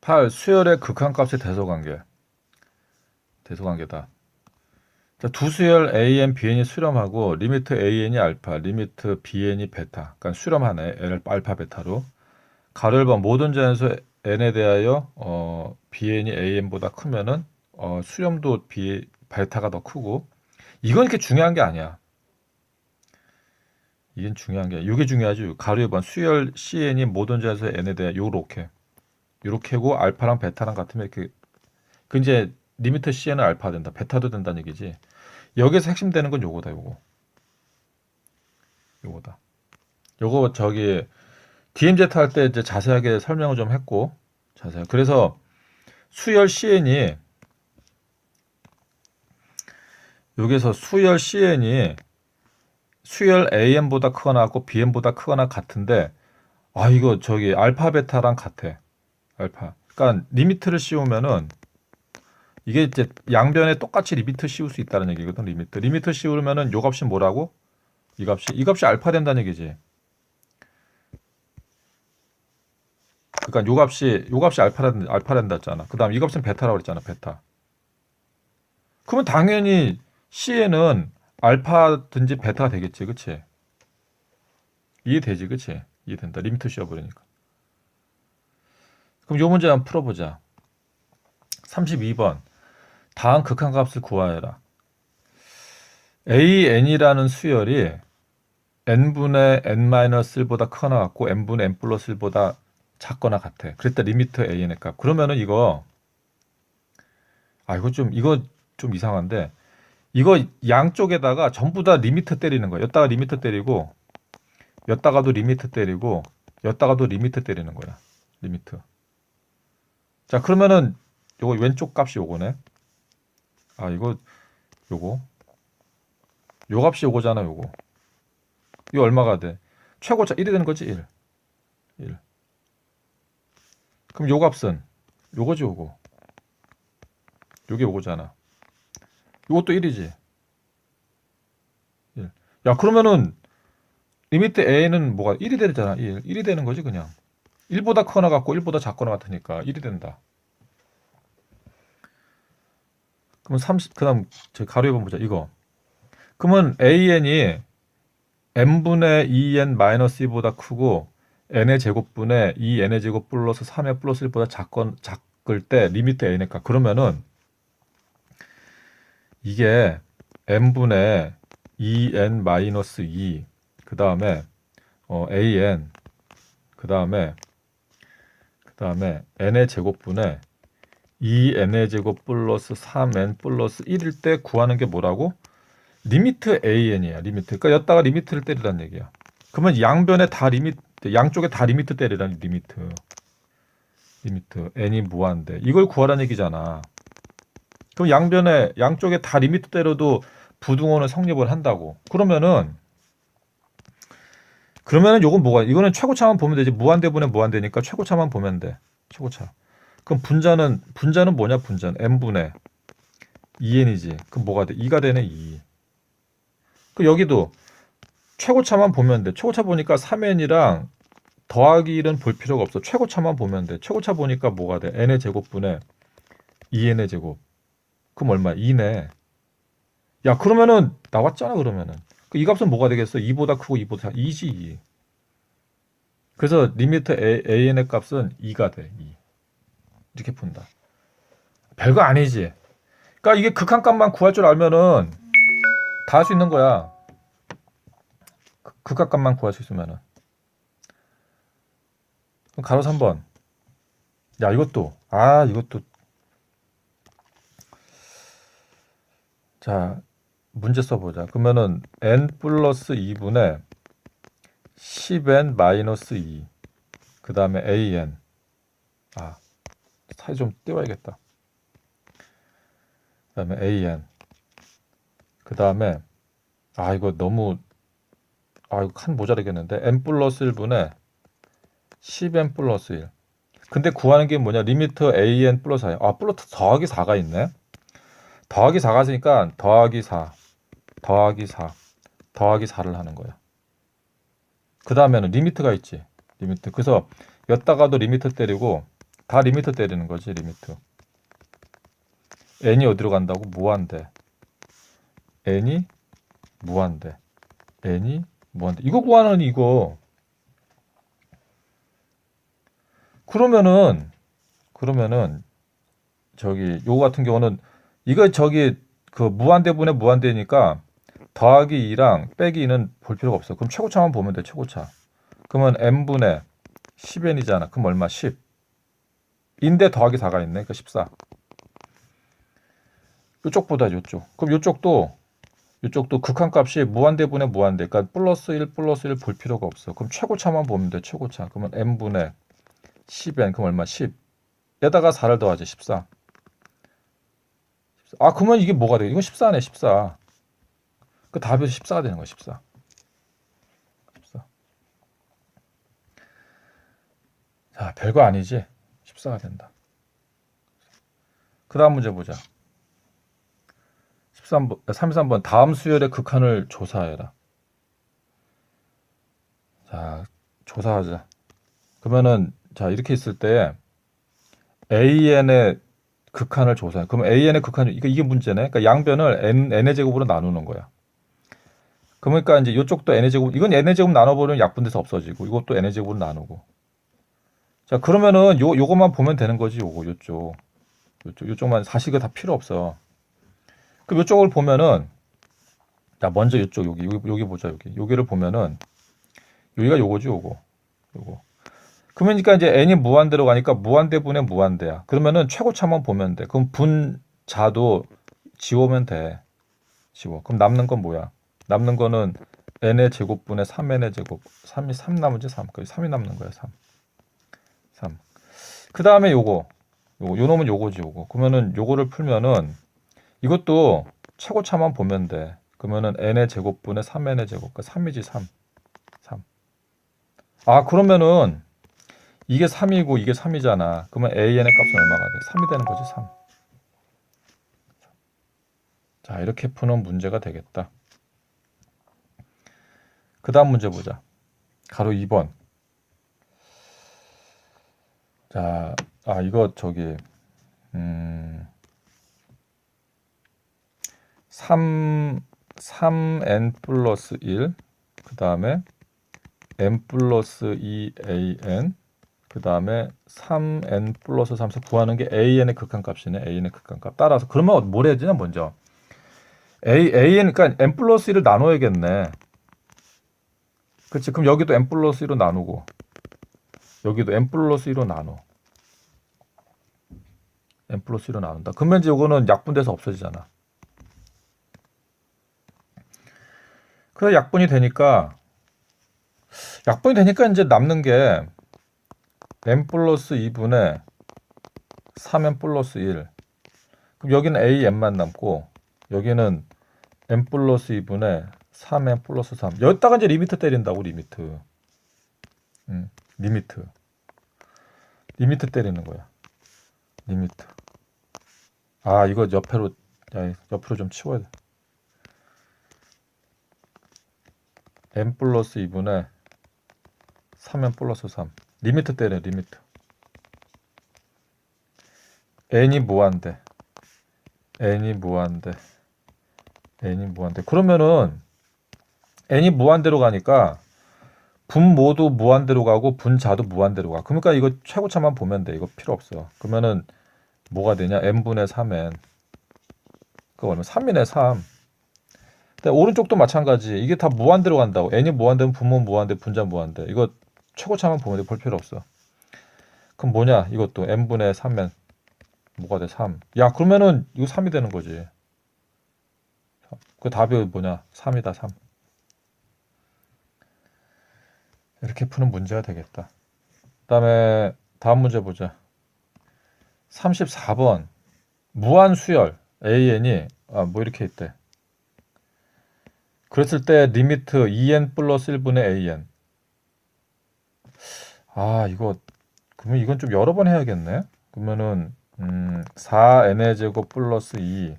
8. 수열의 극한값의 대소관계. 대소관계다. 자, 두 수열 AN, BN이 수렴하고 리미트 AN이 알파, 리미트 BN이 베타. 그러니까 수렴하네. L 알파 베타로. 가로 1번 모든 자연수 n에 대하여 어, BN이 AN보다 크면은 어, 수렴도 B 베타가 더 크고 이건 이렇게 중요한 게 아니야. 이건 중요한 게 이게 중요하지. 가로 1번 수열 CN이 모든 자연수 n에 대해 요렇게 요렇게고 알파랑 베타랑 같으면 이렇게 그 이제 리미트 CN은 알파 된다. 베타도 된다는 얘기지. 여기서 핵심 되는 건 요거다. 요거. 요거다. 요거 저기 DMZ 할 때 이제 자세하게 설명을 좀 했고 자세히 그래서 수열 CN이 여기서 수열 CN이 수열 AM보다 크거나 같고 BM보다 크거나 같은데 아 이거 저기 알파 베타랑 같아 알파 그러니까 리미트를 씌우면은 이게 이제 양변에 똑같이 리미트 씌울 수 있다는 얘기거든 리미트 리미트 씌우면은 요 값이 뭐라고 이 값이 이 값이 알파 된다는 얘기지 그러니까 요 값이 요 값이 알파란 알파란다 했잖아. 그다음 이 값은 베타라고 그랬잖아. 베타. 그러면 당연히 C에는 알파든지 베타가 되겠지. 그치 이해되지. 그치 이해된다. 리미트 씌워 버리니까. 그럼 요 문제 한번 풀어 보자. 32번. 다음 극한값을 구하여라. AN이라는 수열이 n분의 n-1보다 크거나 같고 n분의 n 플러스 1보다 작거나 같아. 그랬다 리미트 a의 값. 그러면은 이거 아 이거 좀 이거 좀 이상한데 이거 양쪽에다가 전부 다 리미트 때리는 거야. 여기다가 리미트 때리고 여기다가도 리미트 때리고 여기다가도 리미트 때리는 거야. 리미트. 자 그러면은 요거 왼쪽 값이 요거네. 아 이거 요거 요 값이 요거잖아 요거. 이거 얼마가 돼? 최고차 1이 되는 거지 1. 1. 그럼 요 값은 요거지 요거. 요게 요거잖아. 요것도 1이지. 1. 야 그러면은 리미트 a는 뭐가 1이 되잖아. 1. 1이 되는 거지 그냥. 1보다 크거나 같고 1보다 작거나 같으니까 1이 된다. 그럼 30 그 다음 저 가로 1번 보자. 이거. 그러면 an이 n분의 2n 마이너스 2보다 크고 n의 제곱분의 2n의 제곱 플러스 3의 플러스 1보다 작건, 작을 때 리미트 n의 값 그러면은 이게 n분의 2n 마이너스 2 그 다음에 어, an 그 다음에 그 다음에 n의 제곱분의 2n의 제곱 플러스 3n 플러스 1일 때 구하는 게 뭐라고? 리미트 an이야 리미트 그러니까 여기다가 리미트를 때리란 얘기야 그러면 양변에 다 리미트 양쪽에 다 리미트 때리라는 리미트. 리미트 n이 무한대. 이걸 구하라는 얘기잖아. 그럼 양변에 양쪽에 다 리미트 때려도 부등호는 성립을 한다고. 그러면은 그러면은 요건 뭐가 이거는 최고차만 보면 되지. 무한대분의 무한대니까 최고차만 보면 돼. 최고차. 그럼 분자는 분자는 뭐냐? 분자는 n분의 2n이지. 그럼 뭐가 돼? 2가 되네 2. 그 여기도 최고차만 보면 돼. 최고차 보니까 3n이랑 더하기 1은 볼 필요가 없어. 최고차만 보면 돼. 최고차 보니까 뭐가 돼? n의 제곱분에 2n의 제곱. 그럼 얼마? 2네. 야 그러면은 나왔잖아 그러면은. 그이 값은 뭐가 되겠어? 2보다 크고 2보다 작 2지 2. 그래서 리미트 A, an의 값은 2가 돼. 2. 이렇게 푼다. 별거 아니지. 그러니까 이게 극한값만 구할 줄 알면은 다 할 수 있는 거야. 극각값만 구할 수 있으면은 가로 3번 야 이것도 아 이것도 자 문제 써보자. 그러면은 n 플러스 2분의 10n 마이너스 2 그 다음에 an 아 사이 좀 띄워야겠다. 그 다음에 an 그 다음에 아 이거 너무 아 이거 칸 모자르겠는데. n 플러스 1분의 10n 플러스 1 근데 구하는 게 뭐냐? 리미트 an 플러스 4 아 플러스 더하기 4가 있네. 더하기 4가 있으니까 더하기 4 더하기 4 더하기 4를 하는 거야 그 다음에는 리미트가 있지 리미트 그래서 여기다가도 리미트 때리고 다 리미트 때리는 거지 리미트. n이 어디로 간다고? 무한대. n이 무한대. n이 무한대. 이거 구하는 이거. 그러면은 그러면은 저기 요거 같은 경우는 이거 저기 그 무한대분의 무한대니까 더하기 2랑 빼기 2는 볼 필요가 없어. 그럼 최고차만 보면 돼. 최고차. 그러면 n분의 10n이잖아. 그럼 얼마? 10. 인데 더하기 4가 있네. 그러니까 14. 이쪽보다 요쪽. 그럼 요쪽도 이쪽도 극한값이 무한대분의 무한대. 그러니까 플러스 1 플러스 1 볼 필요가 없어. 그럼 최고차만 보면 돼. 최고차. 그러면 n분의 10n 그럼 얼마? 10. 에다가 4를 더하지. 14. 아, 그러면 이게 뭐가 돼? 이거 14네. 14. 그 답에서 14가 되는 거야. 14. 14. 자, 별거 아니지. 14가 된다. 그 다음 문제 보자. 13번, 33번. 다음 수열의 극한을 조사해라. 자, 조사하자. 그러면은, 자, 이렇게 있을 때, AN의 극한을 조사해. 그럼 AN의 극한이, 이게, 이게 문제네. 그러니까 양변을 N, N의 제곱으로 나누는 거야. 그러니까 이제 이쪽도 N의 제곱, 이건 N의 제곱 나눠버리면 약분돼서 없어지고, 이것도 N의 제곱으로 나누고. 자, 그러면은 요, 요것만 보면 되는 거지, 요거, 요쪽. 요쪽, 요쪽만, 사실 이거 다 필요 없어. 그럼 요쪽을 보면은, 자, 먼저 요쪽, 여기, 여기, 여기 보자, 여기. 여기를 보면은, 여기가 요거지, 요거. 요거. 그러니까 이제 n이 무한대로 가니까 무한대분의 무한대야. 그러면은 최고차만 보면 돼. 그럼 분자도 지우면 돼. 지워. 그럼 남는 건 뭐야? 남는 거는 n의 제곱분의 3n의 제곱. 3이 3 남은지 3. 거의 3이 남는 거야, 3. 3. 그 다음에 요거. 요거. 요 놈은 요거지, 요거. 그러면은 요거를 풀면은 이것도 최고차만 보면 돼. 그러면은 n의 제곱분의 3n의 제곱. 그러니까 3이지, 3. 3. 아, 그러면은 이게 3이고 이게 3이잖아. 그러면 AN의 값은 얼마가 돼? 3이 되는 거지, 3. 자, 이렇게 푸는 문제가 되겠다. 그 다음 문제 보자. 가로 2번. 자, 아, 이거 저기, 음, 3, 3n 플러스 1, 그 다음에 n 플러스 2an, 그 다음에 3n 플러스 3에서 구하는 게 an의 극한값이네. an의 극한값. 따라서 그러면 뭘 해야 되냐 먼저. a, an 그러니까 n 플러스 1을 나눠야겠네. 그렇지. 그럼 여기도 n 플러스 1로 나누고 여기도 n 플러스 1로 나눠. n 플러스 1로 나눈다. 그러면 이제 이거는 약분돼서 없어지잖아. 그래 약분이 되니까 약분이 되니까 이제 남는 게 n 플러스 2분의 3n 플러스 1. 그럼 여기는 an만 남고 여기는 n 플러스 2분의 3n 플러스 3. 여기다가 이제 리미트 때린다고 리미트. 음, 리미트. 리미트 때리는 거야. 리미트. 아 이거 옆으로 야, 옆으로 좀 치워야 돼. n 플러스 2분의 3n 플러스 3. 리미트 때려 리미트. n이 무한대. n이 무한대. n이 무한대. 그러면은 n이 무한대로 가니까 분 모두 무한대로 가고 분자도 무한대로 가. 그러니까 이거 최고차만 보면 돼. 이거 필요 없어. 그러면은 뭐가 되냐? n분의 3n. 그거 얼마? 3이네 3. 근데 오른쪽도 마찬가지. 이게 다 무한대로 간다고. n이 무한대면 분모 무한대, 분자 무한대. 이거 최고차만 보면 돼. 볼 필요 없어. 그럼 뭐냐? 이것도 n분의 3면 뭐가 돼? 3. 야, 그러면은 이거 3이 되는 거지. 그 답이 뭐냐? 3이다, 3. 이렇게 푸는 문제가 되겠다. 그 다음에 다음 문제 보자. 34번. 무한 수열 AN이 아, 뭐 이렇게 있대. 그랬을 때 리미트 2n 플러스 1분의 an. 아, 이거 그러면 이건 좀 여러 번 해야겠네. 그러면은 음, 4n의 제곱 플러스 2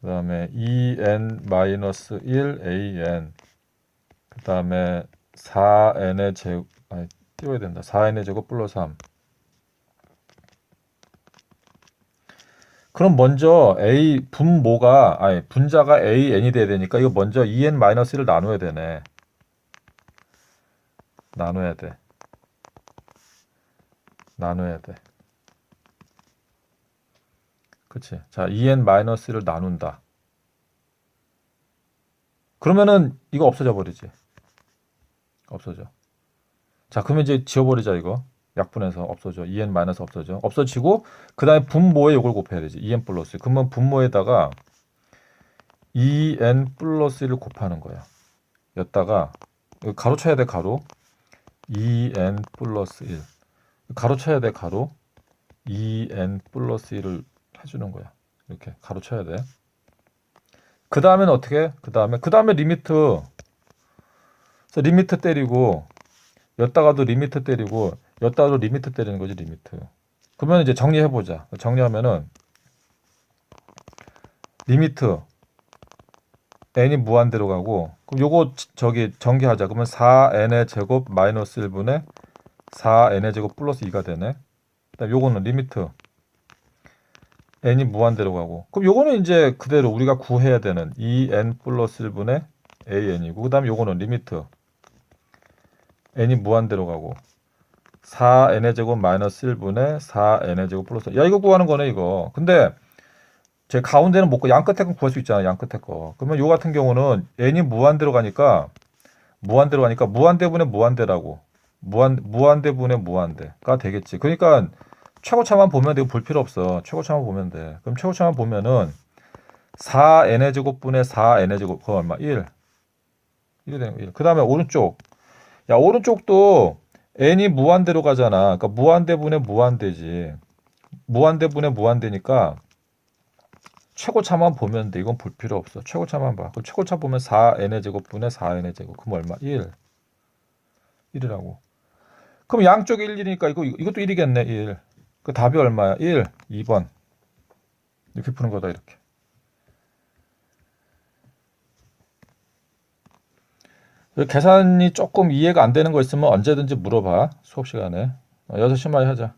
그다음에 2n 마이너스 1 an 그 다음에 4n의 제곱 아니 띄워야 된다. 4n의 제곱 플러스 3 그럼 먼저 a 분모가 아니 분자가 a n이 돼야 되니까 이거 먼저 e 2n 마이너스 1을 나눠야 되네. 나눠야 돼. 나눠야 돼. 그치? 자 e 2n 마이너스 1을 나눈다. 그러면은 이거 없어져 버리지. 없어져. 자, 그러면 이제 지워버리자 이거. 약분해서 없어져. 2n 마이너스 없어져. 없어지고 그 다음에 분모에 이걸 곱해야 되지. 2n 플러스. 그러면 분모에다가 2n 플러스 1을 곱하는 거야. 였다가 가로 쳐야 돼 가로. 2n 플러스 1. 가로 쳐야 돼 가로. 2n 플러스 1을 해주는 거야. 이렇게 가로 쳐야 돼. 그 다음에는 어떻게? 그 다음에 그 다음에 리미트. 그래서 리미트 때리고 였다가도 리미트 때리고 였다가도 리미트 때리는 거지 리미트. 그러면 이제 정리해 보자. 정리하면은 리미트 n이 무한대로 가고 그럼 요거 지- 저기 전개하자. 그러면 4n의 제곱 마이너스 1분의 4n의 제곱 플러스 2가 되네. 그다음 요거는 리미트 n이 무한대로 가고 그럼 요거는 이제 그대로 우리가 구해야 되는 2n 플러스 1분의 an이고 그다음 요거는 리미트 n이 무한대로 가고 4n의 제곱 마이너스 1분의 4n의 제곱 플러스 야 이거 구하는 거네 이거. 근데 제 가운데는 못 구, 양 끝에 건 구할 수 있잖아 양 끝에 거. 그러면 요 같은 경우는 n이 무한대로 가니까 무한대로 가니까 무한대분의 무한대라고. 무한 무한대분의 무한대가 되겠지. 그러니까 최고차만 보면 되고 볼 필요 없어. 최고차만 보면 돼. 그럼 최고차만 보면은 4n의 제곱분의 4n의 제곱 그거 얼마? 1 1이 되는 거 1. 그 다음에 오른쪽 야 오른쪽도 n이 무한대로 가잖아. 그러니까 무한대분의 무한대지. 무한대분의 무한대니까 최고차만 보면 돼. 이건 볼 필요 없어. 최고차만 봐. 그럼 최고차 보면 4n의 제곱분의 4n의 제곱. 그럼 얼마? 1. 1이라고. 그럼 양쪽이 1, 1이니까 이거 이것도 1이겠네. 1. 그 답이 얼마야? 1. 2번. 이렇게 푸는 거다 이렇게. 계산이 조금 이해가 안 되는 거 있으면 언제든지 물어봐. 수업 시간에. 어, 6시만 하자.